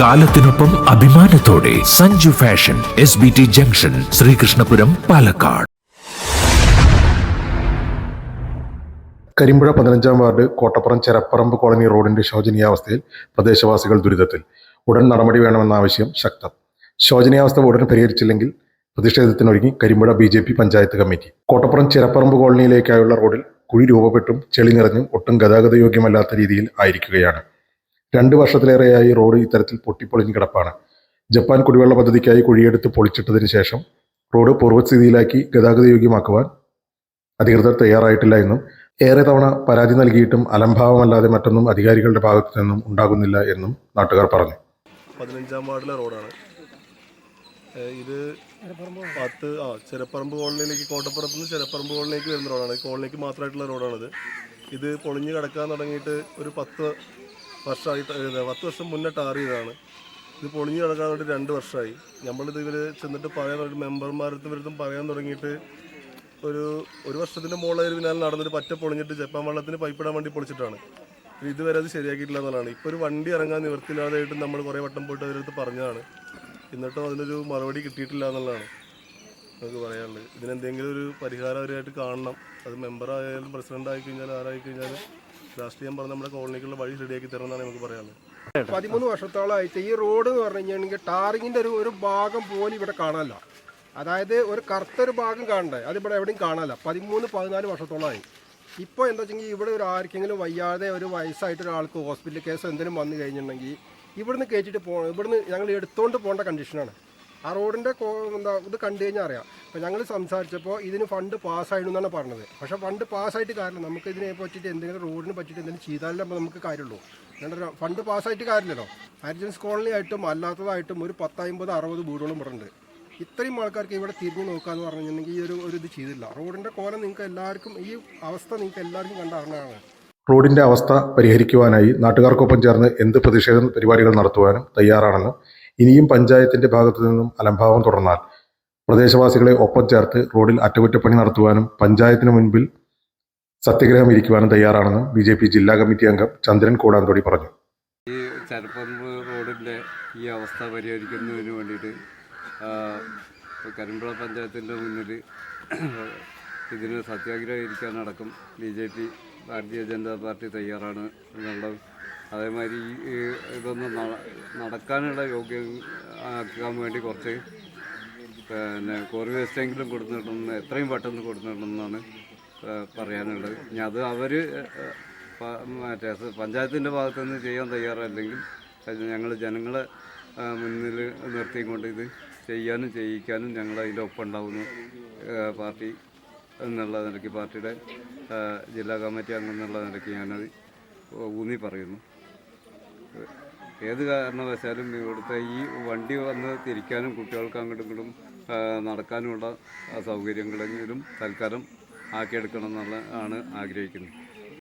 കാലത്തിനൊപ്പം അഭിമാനത്തോടെ Sanju fashion S B T junction Sreekrishnapuram Palakkad. Karimpuzha പതിനഞ്ചാം ward Kottappuram ചെരപ്പറമ്പ് colony റോഡിന്റെ ശോചനീയാവസ്ഥയിൽ പ്രദേശവാസികൾ ദുരിതത്തിൽ. ഉടൻ നടപടി വേണമെന്ന ആവശ്യം ശക്തം. ശോചനീയാവസ്ഥ ഉടൻ പരിഹരിച്ചില്ലെങ്കിൽ പ്രതിഷേധത്തിനൊരുങ്ങി Karimpuzha B J P panchayat committee. Kottappuram Cherapparamb കോളനിയിലേക്കായുള്ള റോഡിൽ കുഴി രൂപപ്പെട്ടും ചെളി നിറഞ്ഞും ഒട്ടും ഗതാഗത യോഗ്യമല്ലാത്ത രീതിയിൽ ആയിരിക്കുകയാണ്. രണ്ട് വർഷത്തിലേറെയായി റോഡ് ഇത്തരത്തിൽ പൊട്ടിപ്പൊളിഞ്ഞ് കിടപ്പാണ്. ജപ്പാൻ കുടിവെള്ള പദ്ധതിക്കായി കുഴിയെടുത്ത് പൊളിച്ചിട്ടതിന് ശേഷം റോഡ് പൂർവസ്ഥിതിയിലാക്കി ഗതാഗത യോഗ്യമാക്കുവാൻ അധികൃതർ തയ്യാറായിട്ടില്ല എന്നും ഏറെ തവണ പരാതി നൽകിയിട്ടും അലംഭാവമല്ലാതെ മറ്റൊന്നും അധികാരികളുടെ ഭാഗത്തു നിന്നും ഉണ്ടാകുന്നില്ല എന്നും നാട്ടുകാർ പറഞ്ഞു. പതിനഞ്ചാം വാർഡിലെ റോഡാണ്. ഇത് പത്ത് ആ ചെരപ്പറമ്പ് കോളനിയിലേക്ക് കോട്ടപ്പുറത്ത് നിന്ന് ചെരപ്പറമ്പ് കോളനിയിലേക്ക് വരുന്ന റോഡാണ്. കോളനിക്ക് മാത്രമായിട്ടുള്ള റോഡാണിത്. ഇത് പൊളിഞ്ഞ് കിടക്കാൻ തുടങ്ങിയിട്ട് ഒരു പത്ത് വർഷമായിട്ട് പത്ത് വർഷം മുന്നേ ടാർ ചെയ്തതാണ് ഇത് പൊളിഞ്ഞ് കിടക്കാൻ വേണ്ടി രണ്ട് വർഷമായി. നമ്മളിത് ഇവർ ചെന്നിട്ട് പറയാൻ തുടങ്ങി മെമ്പർമാരുടെ വരുത്തും പറയാൻ തുടങ്ങിയിട്ട് ഒരു ഒരു വർഷത്തിന്റെ മുകളിൽ പിന്നാലെ നടന്നിട്ട് പറ്റ പൊളിഞ്ഞിട്ട് ജപ്പാൻ വെള്ളത്തിന് പൈപ്പിടാൻ വേണ്ടി പൊളിച്ചിട്ടാണ്. ഇത് ഇതുവരെ അത് ശരിയാക്കിയിട്ടില്ല എന്നുള്ളതാണ്. ഇപ്പോൾ ഒരു വണ്ടി ഇറങ്ങാൻ നിവർത്തില്ലാതായിട്ട് നമ്മൾ കുറേ വട്ടം പോയിട്ട് അവരടുത്ത് പറഞ്ഞതാണ്. എന്നിട്ടും അതിനൊരു മറുപടി കിട്ടിയിട്ടില്ല എന്നുള്ളതാണ്. നമുക്ക് പറയാനുള്ളത്. ഇതിനെന്തെങ്കിലും ഒരു പരിഹാരം അവരായിട്ട് കാണണം. അത് മെമ്പറായാലും പ്രസിഡന്റ് പ്രസിഡന്റ് ആരായിക്കഴിഞ്ഞാലും രാഷ്ട്രീയം പറഞ്ഞ് നമ്മുടെ കോളനിക്കുള്ള വഴി റെഡിയാക്കി തരണം എന്നാണ് നമുക്ക് പറയാനുള്ളത്. പതിമൂന്ന് വർഷത്തോളമായിട്ട് ഈ റോഡ് എന്ന് പറഞ്ഞു കഴിഞ്ഞാൽ ടാറിങ്ങിന്റെ ഒരു ഒരു ഭാഗം പോലും ഇവിടെ കാണാനില്ല. അതായത് ഒരു കറുത്തൊരു ഭാഗം കാണണ്ടേ? അതിവിടെ എവിടെയും കാണാനില്ല. പതിമൂന്ന് പതിനാല് വർഷത്തോളമായി. ഇപ്പോൾ എന്താ വെച്ചെങ്കിൽ ഇവിടെ ഒരു ആർക്കെങ്കിലും വയ്യാതെ ഒരു വയസ്സായിട്ട് ഒരാൾക്ക് ഹോസ്പിറ്റൽ കേസ് എന്തെങ്കിലും വന്നു കഴിഞ്ഞിട്ടുണ്ടെങ്കിൽ ഇവിടുന്ന് കയറ്റിയിട്ട് പോകണം ഇവിടുന്ന് ഞങ്ങൾ എടുത്തുകൊണ്ട് പോകേണ്ട കണ്ടീഷനാണ് ആ റോഡിന്റെ എന്താ ഇത് കണ്ടു കഴിഞ്ഞാൽ അറിയാം. അപ്പോൾ ഞങ്ങൾ സംസാരിച്ചപ്പോൾ ഇതിന് ഫണ്ട് പാസ്സായിരുന്നു എന്നാണ് പറഞ്ഞത്. പക്ഷേ ഫണ്ട് പാസ്സായിട്ട് കാര്യമില്ല. നമുക്ക് ഇതിനെ പറ്റിയിട്ട് എന്തെങ്കിലും റോഡിനെ പറ്റിയിട്ട് എന്തെങ്കിലും ചെയ്താലേ നമുക്ക് കാര്യമുള്ളൂ. ഞങ്ങളുടെ ഫണ്ട് പാസ്സായിട്ട് കാര്യമില്ലല്ലോ. ഹരിജൻസ് കോളനി ആയിട്ടും അല്ലാത്തതായിട്ടും ഒരു പത്തമ്പത് അറുപത് വീടുകളും ഇവിടെ ഉണ്ട് ഇത്രയും ആൾക്കാർക്ക് ഇവിടെ തിരിഞ്ഞു നോക്കാന്ന് പറഞ്ഞിട്ടുണ്ടെങ്കിൽ ഈ ഒരു ഒരു ഇത് ചെയ്തില്ല. റോഡിന്റെ കോലം നിങ്ങൾക്ക് എല്ലാവർക്കും ഈ അവസ്ഥ നിങ്ങൾക്ക് എല്ലാവർക്കും കണ്ടറിഞ്ഞാണ് റോഡിന്റെ അവസ്ഥ പരിഹരിക്കുവാനായി നാട്ടുകാർക്കൊപ്പം ചേർന്ന് എന്ത് പ്രതിഷേധ പരിപാടികൾ നടത്തുവാനും തയ്യാറാണെന്നും ഇനിയും പഞ്ചായത്തിന്റെ ഭാഗത്തു നിന്നും അലംഭാവം തുടർന്നാൽ പ്രദേശവാസികളെ ഒപ്പം ചേർത്ത് റോഡിൽ അറ്റകുറ്റപ്പണി നടത്തുവാനും പഞ്ചായത്തിന് മുൻപിൽ സത്യഗ്രഹം ഇരിക്കുവാനും തയ്യാറാണെന്നും ബി ജെ പി ജില്ലാ കമ്മിറ്റി അംഗം ചന്ദ്രൻ കൂടാന്തോടി പറഞ്ഞു. ഈ ചരപ്പറമ്പ് റോഡിന്റെ ഈ അവസ്ഥ പരിഹരിക്കുന്നതിന് വേണ്ടിയിട്ട് കരിമ്പുഴ പഞ്ചായത്തിന്റെ മുന്നിൽ ഇതിന് സത്യാഗ്രഹം ഇരിക്കാനടക്കം B J P Bharatiya Janata party തയ്യാറാണ് എന്നുള്ളത്. അതേമാതിരി ഈ ഇതൊന്ന് നട- നടക്കാനുള്ള യോഗ്യം ആക്കാൻ വേണ്ടി കുറച്ച് പിന്നെ കോറി വേസ്റ്റെങ്കിലും കൊടുത്തിട്ടുണ്ടെന്ന് എത്രയും പെട്ടെന്ന് കൊടുത്തിട്ടുണ്ടെന്നാണ് പറയാനുള്ളത്. ഇനി അത് അവർ മറ്റേ പഞ്ചായത്തിന്റെ ഭാഗത്തു നിന്ന് ചെയ്യാൻ തയ്യാറല്ലെങ്കിൽ ഞങ്ങൾ ജനങ്ങളെ മുന്നിൽ നിർത്തിക്കൊണ്ട് ഇത് ചെയ്യാനും ചെയ്യിക്കാനും ഞങ്ങൾ അതിന്റെ ഒപ്പം ഉണ്ടാവുന്നു പാർട്ടി എന്നുള്ള നിലയ്ക്ക് പാർട്ടിയുടെ ജില്ലാ കമ്മിറ്റി അംഗം എന്നുള്ള നിലയ്ക്ക് ഞാനത് ഊന്നി പറയുന്നു. ഏത് കാരണവശാലും ഇവിടുത്തെ ഈ വണ്ടി വന്ന് തിരിക്കാനും കുട്ടികൾക്ക് അങ്ങോട്ടും ഇങ്ങോട്ടും നടക്കാനുമുള്ള സൗകര്യങ്ങളെങ്കിലും തൽക്കാലം ആക്കിയെടുക്കണം എന്നുള്ള ആണ് ആഗ്രഹിക്കുന്നത്.